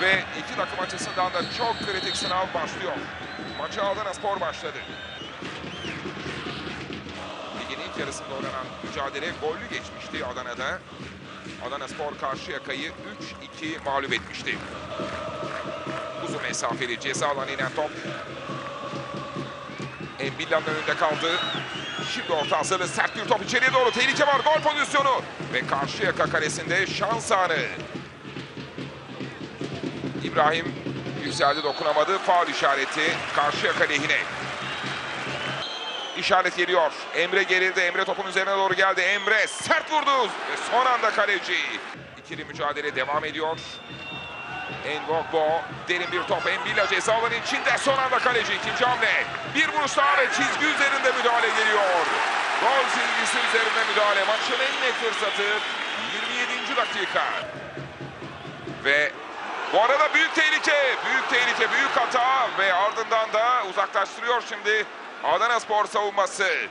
Ve iki takım açısından da çok kritik sınav başlıyor. Maçı Adana Spor başladı. Ligin ilk yarısında oynanan mücadele gollü geçmişti Adana'da. Adana Spor Karşıyaka'yı 3-2 mağlup etmişti. Uzun mesafeli ceza alanı inen top. Embilla'nın önünde kaldı. Şimdi orta hazırlığı sert bir top içeriye doğru. Tehlike var gol pozisyonu. Ve Karşıyaka kalesinde şans anı. İbrahim yükseldi dokunamadı. Faul işareti Karşıyaka lehine. İşaret geliyor. Emre gerildi. Emre topun üzerine doğru geldi. Emre sert vurdu. Ve son anda kaleci. İkili mücadele devam ediyor. Envogbo derin bir top. Embilla ceza alanı içinde son anda kaleci. ikinci hamle. Bir vuruş daha ve çizgi üzerinde müdahale geliyor. Gol çizgisi üzerinde müdahale. Maçın en net fırsatı 27. dakika. Ve bu arada büyük tehlike, büyük tehlike, büyük hata ve ardından da uzaklaştırıyor şimdi Adana Spor savunması.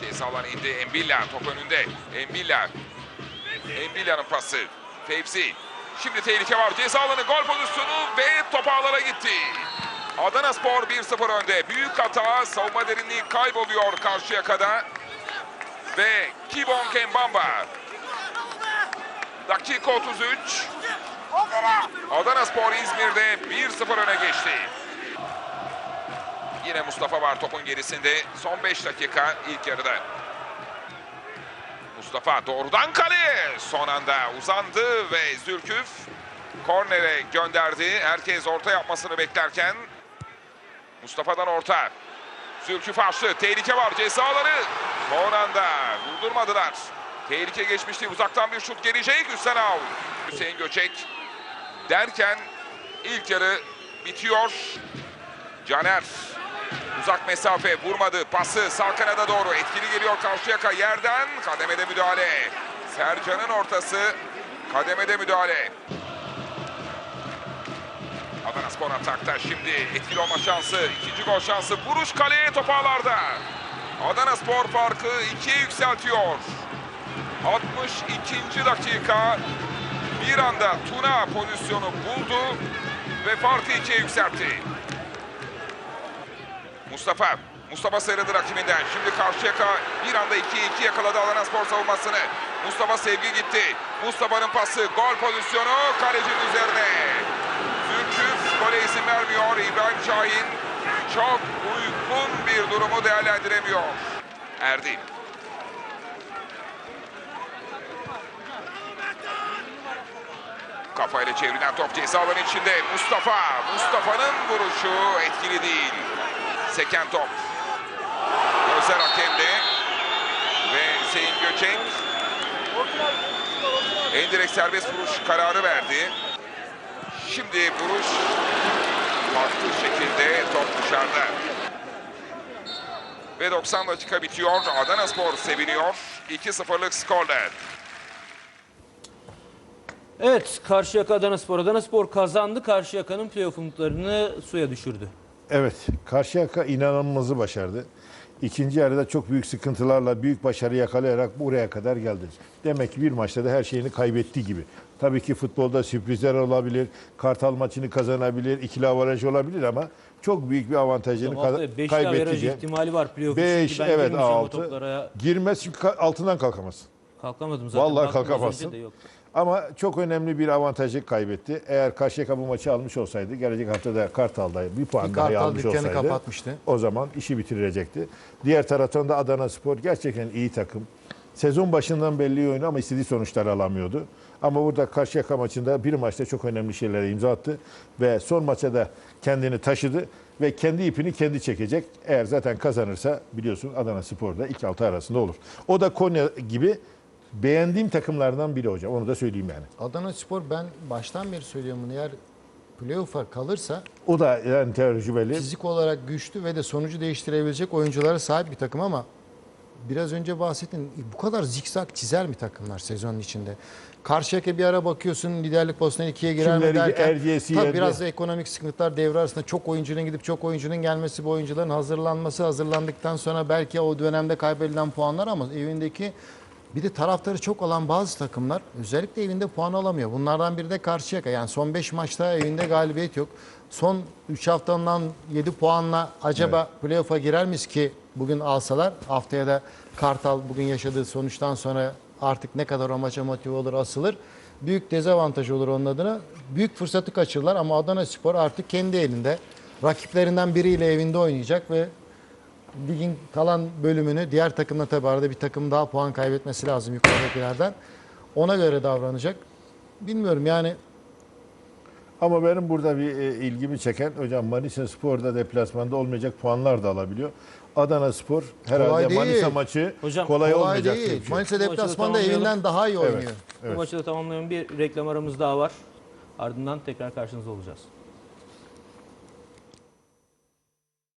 Ceza indi. Embilla top önünde. Embilla. Embilla'nın pası. Fevzi. Şimdi tehlike var. Ceza gol pozisyonu ve top ağlara gitti. Adana Spor 1-0 önde. Büyük hata. Savunma derinliği kayboluyor Karşıyaka'da. Ve Kibon Kembamba. Dakika 33. Adana Spor İzmir'de 1-0 öne geçti. Yine Mustafa var topun gerisinde. Son 5 dakika ilk yarıda. Mustafa doğrudan kaleye son anda uzandı ve Zülküf kornere gönderdi. Herkes orta yapmasını beklerken Mustafa'dan orta. Zülküf açtı. Tehlike var. Ceza alanı. Son anda vurdurmadılar. Tehlike geçmişti. Uzaktan bir şut gelecek. Üstten al. Hüseyin Göçek derken ilk yarı bitiyor. Caner uzak mesafe vurmadı. Pası sağ kanada doğru etkili geliyor Karşıyaka yerden. Kademede müdahale. Sercan'ın ortası. Kademede müdahale. Adana Spor atakta şimdi etkili olma şansı. ikinci gol şansı. Vuruş kaleye top ağlarda. Adana Spor farkı ikiye yükseltiyor. 62. dakika. Bir anda Tuna pozisyonu buldu ve farkı ikiye yükseltti. Mustafa. Mustafa sıyrıldı rakibinden. Şimdi Karşıyaka bir anda 2-2 yakaladı Adana Spor savunmasını. Mustafa Sevgi gitti. Mustafa'nın pası. Gol pozisyonu kalecinin üzerine. Zülküf gole izin vermiyor. İbrahim Şahin çok uygun bir durumu değerlendiremiyor. Erdi. Kafayla çevrilen top ceza alanı içinde. Mustafa. Mustafa'nın vuruşu etkili değil. Seken top. Özer hakemde. Ve Hüseyin Göçek. Endirek serbest vuruş kararı verdi. Şimdi vuruş farklı şekilde top dışarıda. Ve 90 dakika bitiyor. Adana Spor seviniyor. 2-0'lık skorla. Evet, Karşıyaka Adanaspor. Adanaspor kazandı. Karşıyaka'nın playoff umutlarını suya düşürdü. Evet, Karşıyaka inanılmazı başardı. İkinci yarıda çok büyük sıkıntılarla büyük başarı yakalayarak buraya kadar geldi. Demek ki bir maçta da her şeyini kaybettiği gibi. Tabii ki futbolda sürprizler olabilir, Kartal maçını kazanabilir, ikili avaraj olabilir ama çok büyük bir avantajını Ama haftaya ka- beşli averaj kaybedince. ihtimali var playoff için 5 ki ben evet girmeyeceğim o 6 toplara. girmez çünkü altından kalkamaz. Kalkamadım zaten. Vallahi kalkamazsın. Ama çok önemli bir avantajı kaybetti. Eğer Karşıyaka bu maçı almış olsaydı, gelecek haftada Kartal'da bir puan daha Kartal almış olsaydı kapatmıştı. o zaman işi bitirecekti. Diğer taraftan da Adana Spor gerçekten iyi takım. Sezon başından belli oyunu ama istediği sonuçları alamıyordu. Ama burada Karşıyaka maçında bir maçta çok önemli şeylere imza attı ve son maça da kendini taşıdı ve kendi ipini kendi çekecek. Eğer zaten kazanırsa biliyorsun Adana Spor'da ilk altı arasında olur. O da Konya gibi beğendiğim takımlardan biri hocam. Onu da söyleyeyim yani. Adana Spor ben baştan beri söylüyorum bunu eğer playoff'a kalırsa O da yani tecrübeli. fizik olarak güçlü ve de sonucu değiştirebilecek oyunculara sahip bir takım ama biraz önce bahsettin bu kadar zikzak çizer mi takımlar sezonun içinde? Karşıyaka bir ara bakıyorsun liderlik pozisyonuna ikiye girer mi Kimleri derken Erciyes'i tabii yendi. biraz da ekonomik sıkıntılar devre arasında çok oyuncunun gidip çok oyuncunun gelmesi bu oyuncuların hazırlanması hazırlandıktan sonra belki o dönemde kaybedilen puanlar ama evindeki Bir de taraftarı çok olan bazı takımlar özellikle evinde puan alamıyor. Bunlardan biri de Karşıyaka. Yani son 5 maçta evinde galibiyet yok. Son 3 haftandan 7 puanla acaba playoff'a girer miyiz ki bugün alsalar? Haftaya da Kartal bugün yaşadığı sonuçtan sonra artık ne kadar o maça motive olur asılır. Büyük dezavantaj olur onun adına. Büyük fırsatı kaçırırlar ama Adana Spor artık kendi elinde. Rakiplerinden biriyle evinde oynayacak ve ligin kalan bölümünü diğer takımla tabi arada bir takım daha puan kaybetmesi lazım yukarıdakilerden. Ona göre davranacak. Bilmiyorum yani Ama benim burada bir e, ilgimi çeken hocam Manisa Spor'da deplasmanda olmayacak puanlar da alabiliyor. Adana Spor herhalde Kolay değil. Manisa maçı Hocam, kolay, kolay olmayacak değil. Manisa deplasmanda tamamlayalım. evinden daha iyi oynuyor. Evet. Bu maçı da tamamlayan bir reklam aramız daha var. Ardından tekrar karşınızda olacağız.